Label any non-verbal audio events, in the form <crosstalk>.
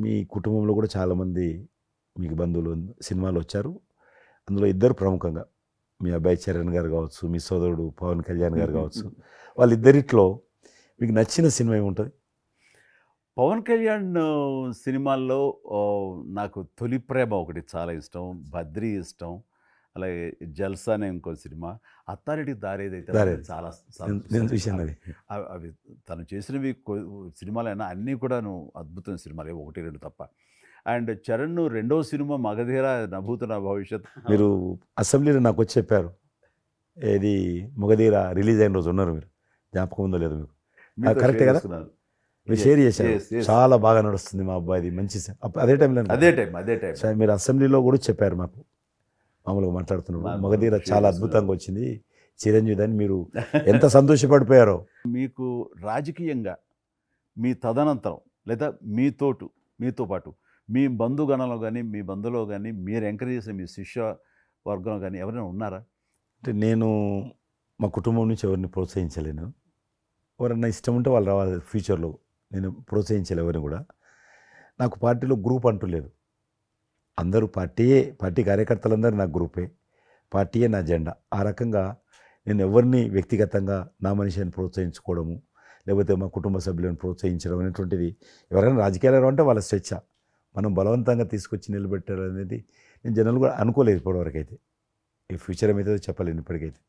మీ కుటుంబంలో కూడా చాలామంది మీకు బంధువులు సినిమాలు వచ్చారు అందులో ఇద్దరు ప్రముఖంగా మీ అబ్బాయి చరణ్ గారు కావచ్చు మీ సోదరుడు పవన్ కళ్యాణ్ గారు కావచ్చు <laughs> వాళ్ళిద్దరిట్లో మీకు నచ్చిన సినిమా ఏముంటుంది? పవన్ కళ్యాణ్ సినిమాల్లో నాకు తొలి ప్రేమ ఒకటి చాలా ఇష్టం బద్రీ ఇష్టం. అలాగే జల్సా అనే ఇంకో సినిమా అత్తారెడ్డి దారేదైతే దారేది. చాలా చూశాను అది. అవి తను చేసినవి సినిమాలైనా అన్నీ కూడాను అద్భుతమైన సినిమాలే ఒకటి రెండు తప్ప. అండ్ చరణ్ రెండో సినిమా మగధీర నభూతున్న భవిష్యత్. మీరు అసెంబ్లీలో నాకు వచ్చి చెప్పారు. ఏది మొగధీర రిలీజ్ అయిన రోజు ఉన్నారు మీరు. జ్ఞాపకం ఉందో లేదు మీకు. కరెక్టే కదా? మీరు షేర్ చేశారు. చాలా బాగా నడుస్తుంది మా అబ్బాయిది మంచి అదే టైంలో అదే టైం అదే టైం. మీరు అసెంబ్లీలో కూడా చెప్పారు మాకు. మామూలుగా మాట్లాడుతున్నారు నాకు మగధీర చాలా. అద్భుతంగా వచ్చింది. చిరంజీవి అని మీరు <laughs> ఎంత సంతోషపడిపోయారో. మీకు రాజకీయంగా మీ తదనంతరం లేదా మీతోటు మీతో పాటు మీ బంధుగణంలో కానీ మీ బంధులో కానీ మీరు ఎంకరేజ్ చేసిన మీ శిష్య వర్గంలో కానీ ఎవరైనా ఉన్నారా? అంటే నేను మా కుటుంబం నుంచి ఎవరిని ప్రోత్సహించలేను. ఎవరన్నా ఇష్టం ఉంటే వాళ్ళు రావాలి ఫ్యూచర్లో. నేను ప్రోత్సహించలే ఎవరిని కూడా. నాకు పార్టీలో గ్రూప్ అంటూ లేదు. అందరూ పార్టీయే పార్టీ కార్యకర్తలందరూ నా గ్రూపే. పార్టీయే నా జెండా. ఆ రకంగా నేను ఎవరిని వ్యక్తిగతంగా నా మనిషిని ప్రోత్సహించుకోవడము లేకపోతే మా కుటుంబ సభ్యులను ప్రోత్సహించడం అనేటువంటిది ఎవరైనా రాజకీయాలు అంటే వాళ్ళ స్వేచ్ఛ. మనం బలవంతంగా తీసుకొచ్చి నిలబెట్టారు అనేది నేను జనాలు కూడా అనుకోలేదు ఇప్పటివరకైతే. ఈ ఫ్యూచర్ ఏమైతే చెప్పలేను ఇప్పటికైతే.